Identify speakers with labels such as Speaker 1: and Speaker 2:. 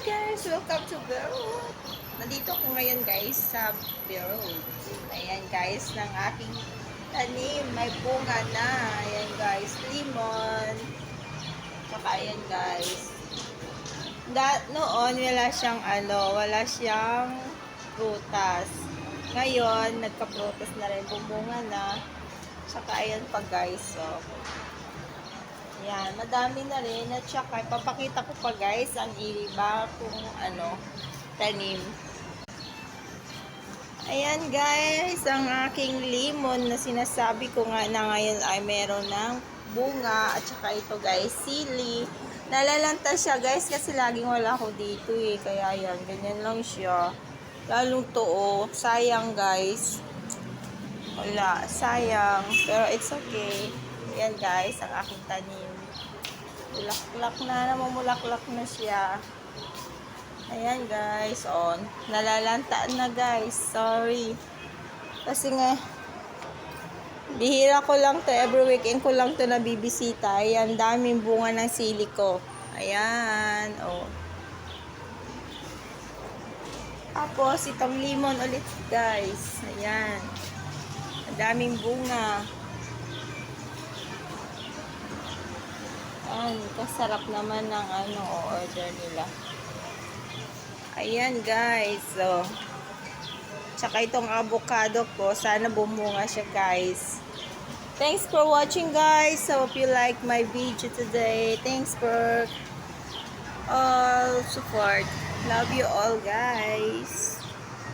Speaker 1: guys! Welcome to Beirut! Nandito ako ngayon guys sa Beirut. Ayan guys, ng aking tanim. May bunga na. Ayan guys, lemon. Saka ayan guys. Da, noon, wala siyang ano, wala siyang prutas. Ngayon, nagka-prutas na rin. Bumunga na. Saka ayan pa guys. So, yan, madami na rin. At saka, papakita ko pa guys ang iba kung ano, tanim. Ayan guys, ang aking lemon na sinasabi ko nga na ngayon ay meron ng bunga. At saka ito guys, sili. Nalalanta siya guys kasi laging wala ako dito eh. Kaya yan, ganyan lang siya. Lalong to Sayang guys. Wala, sayang. Pero it's okay. Yan guys, ang aking tanim. Bulaklak na, namumulaklak na siya. Ayan guys, on. Nalalantaan na guys. Sorry. Kasi nga, bihira ko lang to. Every weekend ko lang to nabibisita. Ayan, daming bunga ng sili ko. Ayan, oh. Tapos, itong lemon ulit guys. Ayan. Daming bunga. Ayan, kasarap naman ng ano, order nila. Ayan guys, so. Tsaka itong avocado ko, sana bumunga siya guys. Thanks for watching guys. I hope you like my video today. Thanks for all support. Love you all guys.